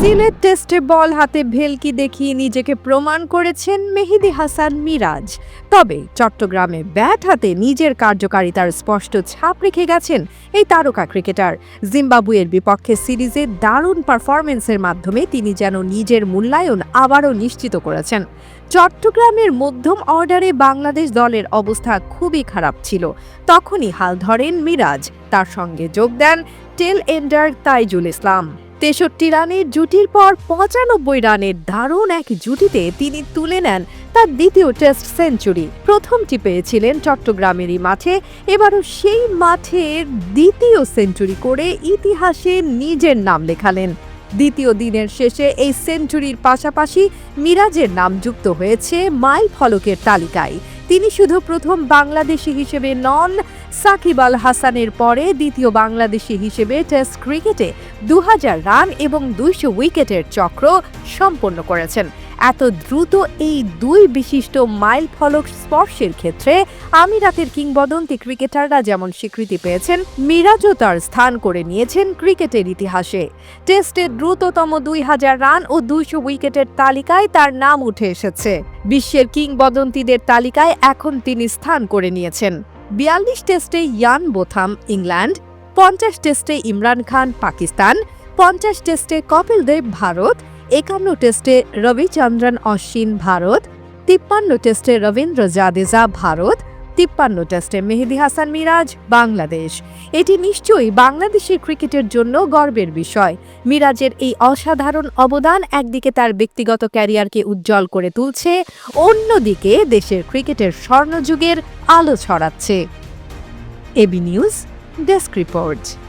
সিলেট টেস্টে বল হাতে ভেলকি দেখিয়ে নিজেকে প্রমাণ করেছেন মেহেদি হাসান মিরাজ। তবে চট্টগ্রামে ব্যাট হাতে নিজের কার্যকারিতার স্পষ্ট ছাপ রেখে গেছেন এই তারকা ক্রিকেটার। জিম্বাবুয়ের বিপক্ষে সিরিজে দারুণ পারফরমেন্সের মাধ্যমে তিনি যেন নিজের মূল্যায়ন আবারও নিশ্চিত করেছেন। চট্টগ্রামের মধ্যম অর্ডারে বাংলাদেশ দলের অবস্থা খুবই খারাপ ছিল। তখনই হাল ধরেন মিরাজ। তার সঙ্গে যোগ দেন টেল এন্ডার তাইজুল ইসলাম। তেষট্টি রানের জুটির পর পঁচানব্বই রানের দারুণ এক জুটিতে তিনি তুলে নেন তার দ্বিতীয় টেস্ট সেঞ্চুরি। প্রথমটি পেয়েছিলেন চট্টগ্রামেরই মাঠে, এবারও সেই মাঠের দ্বিতীয় সেঞ্চুরি করে ইতিহাসে নিজের নাম লেখালেন। দ্বিতীয় দিনের শেষে এই সেঞ্চুরির পাশাপাশি মিরাজের নাম যুক্ত হয়েছে মাইল ফলকের তালিকায়। তিনি শুধু প্রথম বাংলাদেশি হিসেবে নন, সাকিব আল হাসানের পরে দ্বিতীয় বাংলাদেশি হিসেবে টেস্ট ক্রিকেটে দু হাজার রান এবং দুইশো উইকেটের চক্র সম্পন্ন করেছেন। এত দ্রুত এই দুই বিশিষ্ট মাইল ফলক স্পর্শের ক্ষেত্রে আমিরাতের কিংবদন্তি ক্রিকেটাররা যেমন স্বীকৃতি পেয়েছেন, মিরাজও তার স্থান করে নিয়েছেন ক্রিকেটের ইতিহাসে। টেস্টে দ্রুততম দুই হাজার রান ও দুইশো উইকেটের তালিকায় তার নাম উঠে এসেছে। বিশ্বের কিংবদন্তিদের তালিকায় এখন তিনি স্থান করে নিয়েছেন। বিয়াল্লিশ টেস্টে ইয়ান বোথাম, ইংল্যান্ড, পঞ্চাশ টেস্টে ইমরান খান, পাকিস্তান, পঞ্চাশ টেস্টে কপিল দেব, ভারত একান্ন টেস্টে রবিচন্দ্রন অশ্বিন ভারত, তিপ্পান্ন টেস্টে রবীন্দ্র জাদেজা ভারত, তিপ্পান্ন টেস্টে মেহেদি হাসান মিরাজ বাংলাদেশ। এটি নিশ্চয়ই বাংলাদেশের ক্রিকেটের জন্য গর্বের বিষয়। মিরাজের এই অসাধারণ অবদান একদিকে তার ব্যক্তিগত ক্যারিয়ারকে উজ্জ্বল করে তুলছে, অন্যদিকে দেশের ক্রিকেটের স্বর্ণযুগের আলো ছড়াচ্ছে। AB news desk report.